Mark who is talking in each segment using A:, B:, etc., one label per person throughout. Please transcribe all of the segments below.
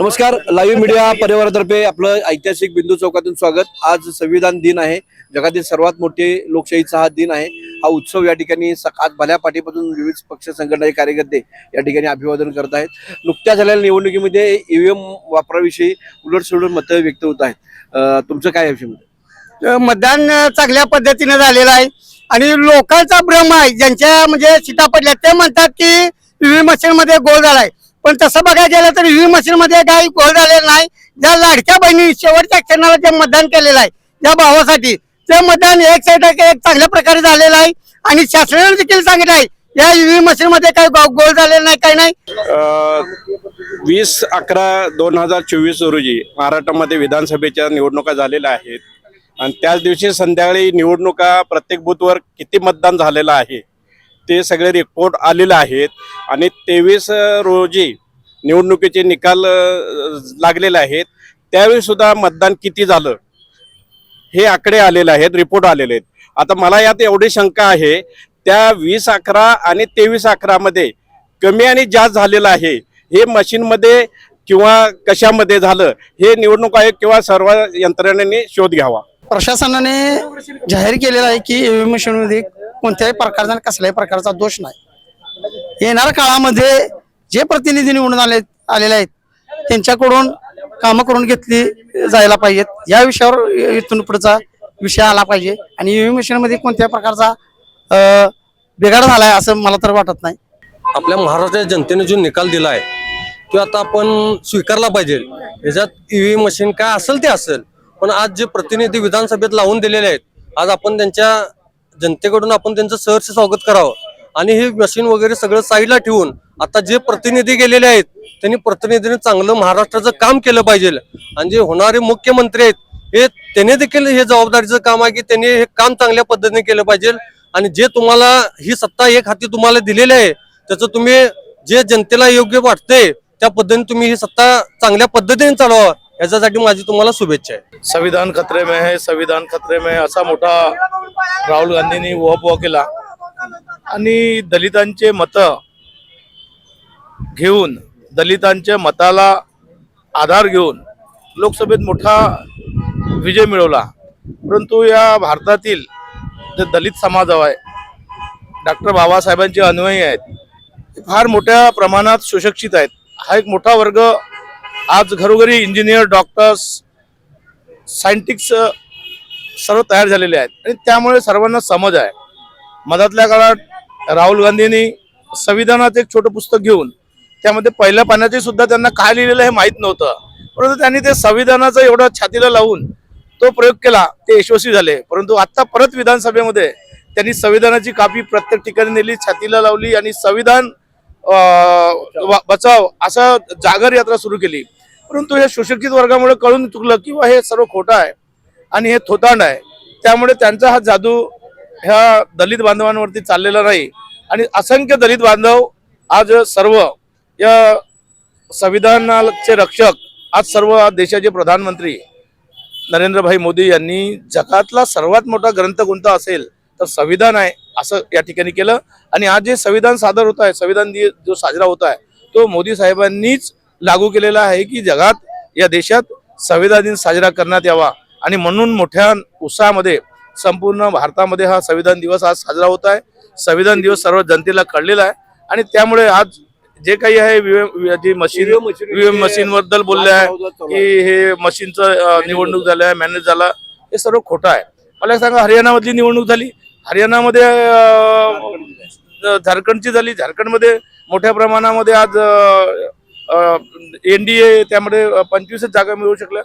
A: नमस्कार live media परिवारातर्फे आपलं ऐतिहासिक बिंदू चौकातून स्वागत. आज संविधान दिन आहे. जगातील सर्वात मोठे लोकशाहीचा हा दिन आहे. हा उत्सव या ठिकाणी सकाळ भल्या पाठीपासून विविध पक्ष संघटनाचे कार्यकर्ते या ठिकाणी अभिवादन करत आहेत. नुकत्याच झालेल्या निवडणुकीमध्ये ईव्हीएम वापराविषयी उलटसुलट मतं व्यक्त होत आहेत. तुमचं काय आहे याविषयी
B: मतदान चांगल्या पद्धतीने झालेलं आहे. आणि लोकांचा भ्रम आहे. ज्यांच्या म्हणजे सीटा पडल्या ते म्हणतात की ईव्ही मशीन मध्ये गोळ झालाय. पण तसं बघायला गेलं तर व्ही मशीन मध्ये काही गोळ झालेला नाही. ज्या लाडक्या बहिणी शेवटच्या क्षणाला जे मतदान केलेलं आहे त्या भावासाठी ते मतदान एक साईड एक चांगल्या प्रकारे झालेलं आहे. आणि शासनाने देखील सांगितलं आहे या व्ही मशीन मध्ये काही गोळ झालेला नाही काही नाही.
C: वीस अकरा दोन हजार चोवीस रोजी महाराष्ट्रामध्ये विधानसभेच्या निवडणुका झालेल्या आहेत. आणि त्याच दिवशी संध्याकाळी निवडणुका प्रत्येक बूथवर किती मतदान झालेलं आहे ते सगळे रिपोर्ट आलेले आहेत. आणि तेवीस रोजी निवडणुकीचे निकाल लागलेले आहेत. त्यावेळी सुद्धा मतदान किती झालं? हे आकडे आलेले आहेत रिपोर्ट आलेले आहेत. आता मला यात एवढी शंका आहे त्या वीस अकरा आणि तेवीस अकरामध्ये कमी आणि जास्त झालेलं आहे. हे मशीनमध्ये किंवा कशामध्ये झालं? हे निवडणूक आयोग किंवा सर्व यंत्रणेने शोध घ्यावा.
B: प्रशासनाने जाहीर केलेलं आहे की ईव्हीएम मशीनमध्ये कोणत्याही प्रकारचा आणि कसल्याही प्रकारचा दोष नाही. येणाऱ्या काळामध्ये जे प्रतिनिधी निवडून आले आलेले आहेत त्यांच्याकडून कामं करून घेतली जायला पाहिजेत. या विषयावर इथून पुढचा विषय आला पाहिजे आणि ईव्हीएम मशीनमध्ये कोणत्याही प्रकारचा बिघाड झाला आहे असं मला तर वाटत नाही.
D: आपल्या महाराष्ट्राच्या जनतेने जो निकाल दिला आहे तो आता आपण स्वीकारला पाहिजे. याच्यात ईव्हीएम मशीन काय असेल ते असेल. पण आज जे प्रतिनिधी विधानसभेत लावून दिलेले आहेत आज आपण त्यांच्या जनतेकडून आपण त्यांचं सहर्ष स्वागत करावं. आणि हे मशीन वगैरे सगळं साईडला ठेवून आता जे प्रतिनिधी गेलेले आहेत त्यांनी प्रतिनिधीने चांगलं महाराष्ट्राचं काम केलं पाहिजे. आणि जे होणारे मुख्यमंत्री आहेत हे त्याने देखील हे जबाबदारीचं काम आहे की त्यांनी हे काम चांगल्या पद्धतीने केलं पाहिजे. आणि जे तुम्हाला ही सत्ता एक हाती तुम्हाला दिलेली आहे त्याचं तुम्ही जे जनतेला योग्य वाटते त्या पद्धतीने तुम्ही ही सत्ता चांगल्या पद्धतीने चालवा. याच्यासाठी माझी तुम्हाला शुभेच्छा आहे.
E: संविधान खतरे में है संविधान खतरे में असा मोठा राहुल गांधींनी उहापोह केला. आणि दलितांचे मत घेऊन दलितांच्या मताला आधार घेऊन लोकसभेत मोठा विजय मिळवला. परंतु या भारतातील जे दलित समाज आहे डॉक्टर बाबासाहेबांचे अनुयायी आहेत ते फार मोठ्या प्रमाणात सुशिक्षित आहेत. हा एक मोठा वर्ग आज घरोघरी इंजिनियर डॉक्टर्स सायंटिस्ट सर्व तयार झालेले आहेत. आणि त्यामुळे सर्वांना समज आहे. मधातल्या काळात राहुल गांधींनी संविधानाचं एक छोटं पुस्तक घेऊन त्यामध्ये पहिल्या पाण्याचे सुद्धा त्यांना काय लिहिलेलं हे माहीत नव्हतं. परंतु त्यांनी ते संविधानाचं एवढं छातीला लावून तो प्रयोग केला ते यशस्वी झाले. परंतु आत्ता परत विधानसभेमध्ये त्यांनी संविधानाची कापी प्रत्येक ठिकाणी नेली छातीला लावली आणि संविधान वा- बचाव असं जागर यात्रा सुरू केली. परंतु हे सुशिक्षित वर्गामुळे कळून चुकलं किंवा हे सर्व खोटं आहे आणि हे थोतांड आहे. त्यामुळे त्यांचा हा जादू ह्या दलित बांधवांवरती चाललेला नाही. आणि असंख्य दलित बांधव आज सर्व या संविधानाचे रक्षक आज सर्व देशाचे प्रधानमंत्री नरेंद्रभाई मोदी यांनी जगातला सर्वात मोठा ग्रंथ कोणता असेल तर संविधान आहे असं या ठिकाणी केलं. आणि आज जे संविधान सादर होत आहे संविधान दिन जो साजरा होत आहे तो मोदी साहेबांनीच लागू केलेला आहे की जगात या देशात संविधान दिन साजरा करण्यात यावा. आणि म्हणून मोठ्या उत्साहामध्ये संपूर्ण भारतामध्ये हा संविधान दिवस आज साजरा होत आहे. संविधान दिवस सर्व जनतेला कळलेला आहे. आणि त्यामुळे आज जे काही आहे जी मशीन ईव्हीएम मशीन बद्दल बोलले आहे की हे मशीनचं निवडणूक झालं आहे मॅनेज झाला हे सर्व खोटं आहे. मला सांगा हरियाणामधली निवडणूक झाली. हरियाणामध्ये झारखंडची झाली. झारखंडमध्ये मोठ्या प्रमाणामध्ये आज एनडीए त्यामध्ये पंचवीसच जागा मिळू शकल्या.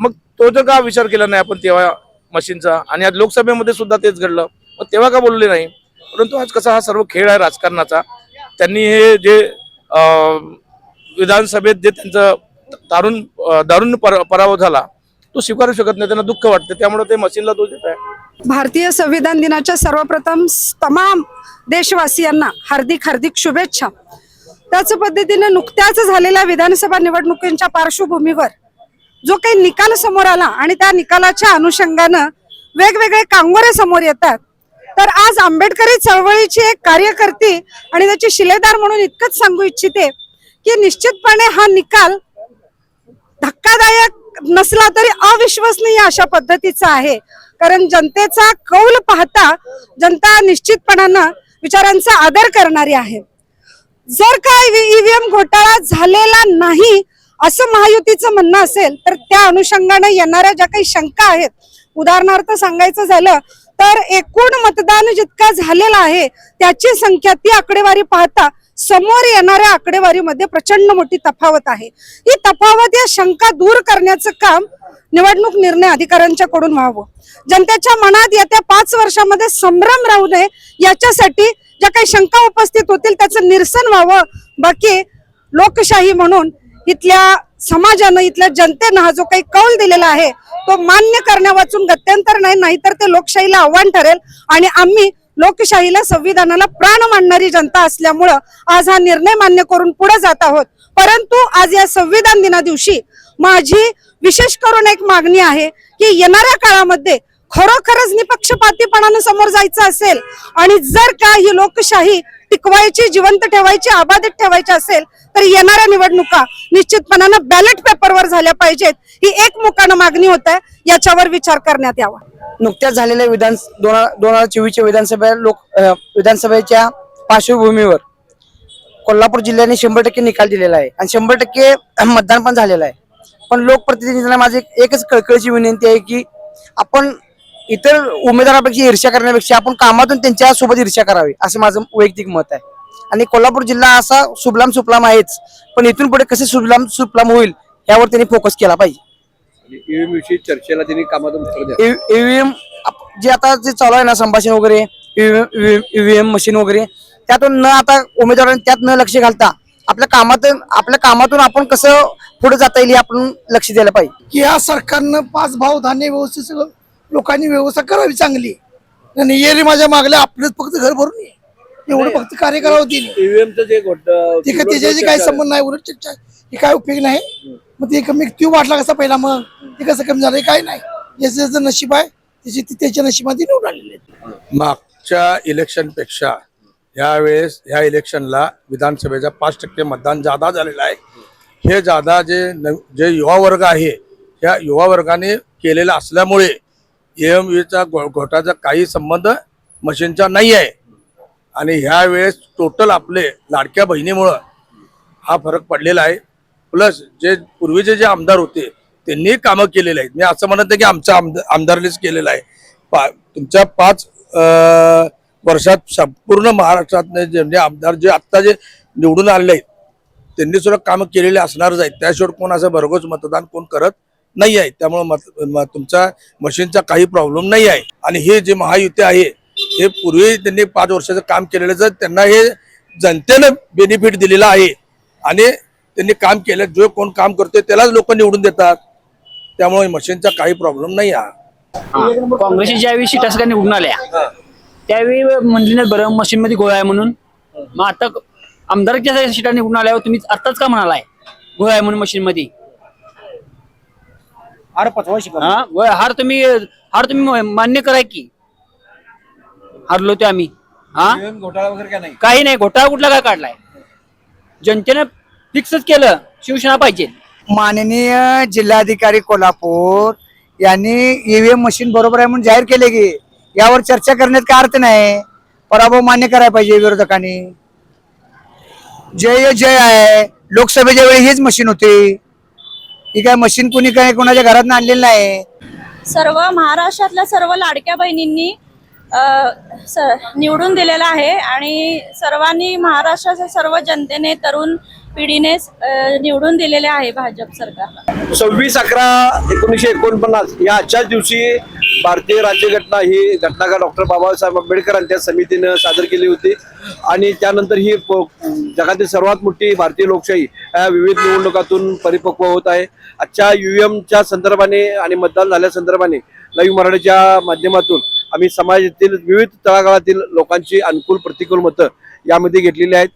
E: मग तो जर का विचार केला नाही आपण तेव्हा मशीनचा आणि आज लोकसभेमध्ये सुद्धा तेच घडलं मग तेव्हा का बोलले नाही? परंतु आज कसा हा सर्व खेळ आहे राजकारणाचा त्यांनी हे जे विधानसभेत जे त्यांचं दारुण दारुण पराभव झाला तो स्वीकारू शकत नाही त्यांना दुःख वाटतं त्यामुळे ते मशीनला दोष देत आहे
F: भारतीय संविधान दिनाच्या सर्वप्रथम तमाम देशवासियांना हार्दिक हार्दिक शुभेच्छा. त्याच पद्धतीने नुकत्याच झालेल्या विधानसभा निवडणुकींच्या पार्श्वभूमीवर जो काही निकाल समोर आला आणि त्या निकालाच्या अनुषंगानं वेगवेगळे कांगोरे समोर येतात. तर आज आंबेडकरी चळवळीची एक कार्यकर्ती आणि त्याची शिलेदार म्हणून इतकंच सांगू इच्छिते की निश्चितपणे हा निकाल धक्कादायक नसला तरी अविश्वसनीय अशा पद्धतीचा आहे. कारण जनतेचा कौल पाहता जनता निश्चितपणानं विचारांचा आदर करणारी आहे. जर काय ईव्हीएम घोटाळा झालेला नाही असं महायुतीचं म्हणणं असेल तर त्या अनुषंगाने येणाऱ्या ज्या काही शंका आहेत उदाहरणार्थ सांगायचं झालं तर एकूण मतदान जितका झालेला आहे त्याची संख्या ती आकडेवारी पाहता समोर येणाऱ्या आकडेवारीमध्ये प्रचंड मोठी तफावत आहे. ही तफावत या शंका दूर करण्याचं काम निवडणूक निर्णय अधिकाऱ्यांच्याकडून व्हावं. जनतेच्या मनात येत्या पाच वर्षामध्ये संभ्रम राहू नये याच्यासाठी ज्या काही शंका उपस्थित होतील त्याचं निरसन व्हावं. बाकी लोकशाही म्हणून इथल्या समाजानं इथल्या जनतेनं हा जो काही कौल दिलेला आहे तो मान्य करण्या वाचून गत्यंतर नाही नाहीतर ते लोकशाहीला आव्हान ठरेल आणि आम्ही लोकशाहीला संविधानाला प्राण मानणारी जनता असल्यामुळं आज हा निर्णय मान्य करून पुढे जात आहोत. परंतु आज या संविधान दिना दिवशी माझी विशेष करून एक मागणी आहे की येणाऱ्या काळामध्ये खरोखरच निपक्षपातीपणानं समोर जायचं असेल आणि जर का ही लोकशाही टिकवायची जिवंत ठेवायची अबाधित ठेवायची असेल तर येणाऱ्या निवडणुका निश्चितपणानं बॅलेट पेपरवर झाल्या पाहिजेत. ही एक मुकानं मागणी होत आहे याच्यावर विचार करण्यात यावा.
G: नुकत्याच झालेल्या विधान दोन हजार चोवीसच्या विधानसभा लोक विधानसभेच्या पार्श्वभूमीवर कोल्हापूर जिल्ह्याने शंभर टक्के निकाल दिलेला आहे. आणि शंभर टक्के मतदान पण झालेलं आहे. पण लोकप्रतिनिधींना माझी एक- एकच कळकळीची विनंती आहे की आपण इतर उमेदवारापेक्षा ईर्ष्या करण्यापेक्षा आपण कामातून त्यांच्यासोबत ईर्ष्या करावी असं माझं वैयक्तिक मत आहे. आणि कोल्हापूर जिल्हा असा सुबलाम सुफलाम आहेच पण इथून पुढे कसे सुबलाम सुफलाम होईल यावर त्यांनी फोकस केला पाहिजे.
A: ईव्हीएम विषयी चर्चेला त्यांनी कामातून उत्तर द्या.
G: ईव्हीएम जे आता जे चालू आहे ना संभाषण वगैरे ईव्हीएम मशीन वगैरे त्यातून न आता उमेदवारांनी त्यात न लक्ष घालता आपल्या कामातून आपल्या कामातून आपण कसं पुढे जाता येईल हे आपण लक्ष द्यायला पाहिजे.
H: की या सरकारनं पाच भाव धान्य व्यवस्थित सगळं लोकांनी व्यवस्था करावी चांगली. आणि ये रे माझ्या मागल्या आपलंच फक्त घर भरून ये. एवढं फक्त कार्य करावं तिने
A: ईव्हीएमचं जे घोट
H: ते का त्याच्याशी काही संबंध नाही उलट चर्चा. हे काय उपयोग नाही. मग ते कमी त्यो वाटला कसा पहिला मग? ते कसं कमी झालं? काय नाही. ज्याचं ज्याचं नशीब आहे. त्याची ती त्याच्या नशिबात निवडून आलेले आहेत.
I: मागच्या इलेक्शनपेक्षा यावेळेस ह्या इलेक्शनला विधानसभेचा पाच टक्के मतदान जादा झालेलं आहे. हे जादा जे नव जे युवा वर्ग आहे ह्या युवा वर्गाने केलेलं असल्यामुळे एम वीचा घोटाचा काही संबंध मशीनचा नाही आहे. आणि ह्या वेळेस टोटल आपले लाडक्या बहिणीमुळं हा फरक पडलेला आहे. प्लस जे पूर्वीचे जे आमदार होते त्यांनी कामं केलेले आहेत. मी असं म्हणत नाही की आमच्या आमदार आमदारनेच केलेलं आहे. पा तुमच्या पाच वर्षात संपूर्ण महाराष्ट्रात जे म्हणजे आमदार जे आत्ता जे निवडून आलेले आहेत त्यांनी सुद्धा कामं केलेली असणारच आहेत. त्याशिवाय कोण असं भरघोस मतदान कोण करत नाही आहे. त्यामुळे मत तुमचा मशीनचा काही प्रॉब्लेम नाही आहे. आणि हे जे महायुती आहे हे पूर्वी त्यांनी पाच वर्षाचं काम केलेलं तर त्यांना हे जनतेनं बेनिफिट दिलेलं आहे. आणि त्यांनी काम केलं जो कोण काम करतोय त्यालाच लोक निवडून देतात. त्यामुळे मशीनचा काही प्रॉब्लेम नाही आहे.
J: काँग्रेसच्या ज्यावेळी सीटा सगळ्या निवडून आल्या त्यावेळी म्हणली ना बरं मशीन मध्ये गोळा आहे म्हणून. मग आता आमदारच्या सीटा निवडून आल्यावर तुम्ही आत्ताच का म्हणालाय गोळा आहे म्हणून मशीन मध्ये? हा होय, हार तुम्ही हार तुम्ही मान्य कराय की. हारलो ते आम्ही. हा?
A: घोटाळा वगैरे काय नाही?
J: काही नाही घोटाळा कुठला काय काढलाय? जनतेनं फिक्सच केलं शिवसेना पाहिजे.
G: माननीय जिल्हाधिकारी कोल्हापूर यांनी ईव्हीएम मशीन बरोबर आहे म्हणून जाहीर केले की. यावर चर्चा करण्यात काय अर्थ नाही. पराभव मान्य करायला पाहिजे विरोधकांनी. जय जय आहे. लोकसभेच्या वेळी हीच मशीन होती. ही काय मशीन कुणी काय कोणाच्या घरात आणलेली नाही.
K: सर्व महाराष्ट्रातल्या सर्व लाडक्या बहिणींनी निवडून दिलेला आहे आणि सर्वांनी महाराष्ट्राच्या सर्व जनतेने तरुण पिढीने निवडून दिलेले आहे भाजप सरकारला
A: सव्वीस अकरा एकोणीसशे एकोणपन्नास या आजच्याच दिवशी भारतीय राज्यघटना ही घटनाकार डॉक्टर बाबासाहेब आंबेडकरांच्या समितीनं सादर केली होती. आणि त्यानंतर ही जगातील सर्वात मोठी भारतीय लोकशाही या विविध निवडणुकातून परिपक्व होत आहे. आजच्या युएमच्या संदर्भाने आणि मतदान झाल्या संदर्भाने लाईव्ह मराठीच्या माध्यमातून आम्ही समाजातील विविध तळागाळातील लोकांची अनुकूल प्रतिकूल मतं यामध्ये घेतलेली आहेत.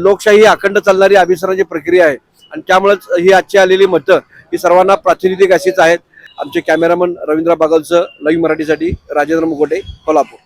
A: लोकशाही ही अखंड चालणारी अभिसरणाची प्रक्रिया आहे. आणि त्यामुळेच ही आजची आलेली मतं ही सर्वांना प्रातिनिधिक अशीच आहेत. आमचे कॅमेरामन रवींद्र बागलचं लाईव्ह मराठीसाठी राजेंद्र मुकोटे कोल्हापूर.